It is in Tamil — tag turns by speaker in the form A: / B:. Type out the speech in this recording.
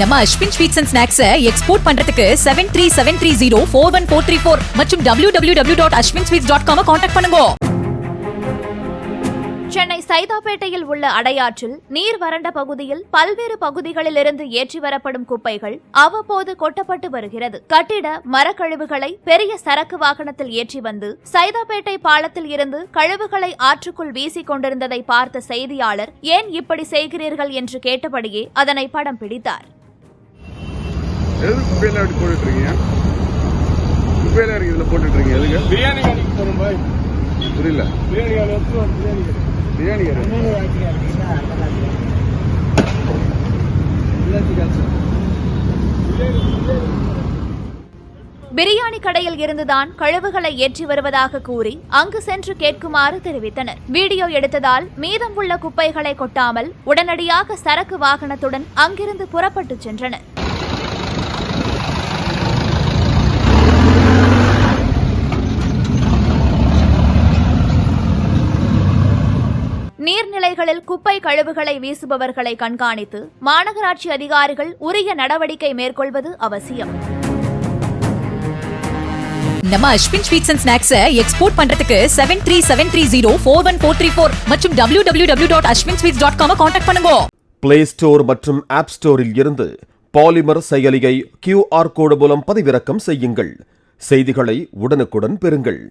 A: நம்ம Ashwin sweets and snacks export பண்றதுக்கு seven three seven three zero four one four three four மற்றும் W W W dot Ashwin sweets dot com contact பண்ணுங்க.
B: சென்னை சைதாப்பேட்டையில் உள்ள அடையாற்றில் நீர் வறண்ட பகுதியில் பல்வேறு பகுதிகளிலிருந்து ஏற்றி வரப்படும் குப்பைகள் அவ்வப்போது கொட்டப்பட்டு வருகிறது. கட்டிட மரக்கழிவுகளை பெரிய சரக்கு வாகனத்தில் ஏற்றி வந்து சைதாப்பேட்டை பாலத்தில் இருந்து கழிவுகளை ஆற்றுக்குள் வீசிக் கொண்டிருந்ததை பார்த்த செய்தியாளர் ஏன் இப்படி செய்கிறீர்கள்? என்று கேட்டபடியே அதனை படம் பிடித்தார்.
C: எது குப்பையில அப்படி போட்டுட்டு இருக்கீங்க குப்பையில இருக்கு இதுல போட்டுட்டு இருக்கீங்க எதுக்கு?
D: பிரியாணி கடைக்கு போறோம் பாய்.
C: புரியல.
D: பிரியாணி கடை எடுத்து ஒரு பிரியாணி கடை
C: பிரியாணி கடை
B: பிரியாணி கடையில் இருந்துதான் கழிவுகளை ஏற்றி வருவதாக கூறி அங்கு சென்று கேட்குமாறு தெரிவித்தனர். வீடியோ எடுத்ததால் மீதம் உள்ள குப்பைகளை கொட்டாமல் உடனடியாக சரக்கு வாகனத்துடன் அங்கிருந்து புறப்பட்டுச் சென்றனர். நீர்நிலைகளில் குப்பை கழிவுகளை வீசுபவர்களை கண்காணித்து மாநகராட்சி அதிகாரிகள் உரிய நடவடிக்கை மேற்கொள்வது அவசியம்.
A: நம்ம Ashwin sweets and snacks export பண்றதுக்கு seven three seven three zero four one four three four மற்றும் W W W dot Ashwin sweets dot com contact பண்ணுங்க.
E: பிளே ஸ்டோர் மற்றும் ஆப் ஸ்டோரில் இருந்து பாலிமர் செயலியை கியூஆர் கோடு மூலம் பதிவிறக்கம் செய்யுங்கள். செய்திகளை உடனுக்குடன் பெறுங்கள்.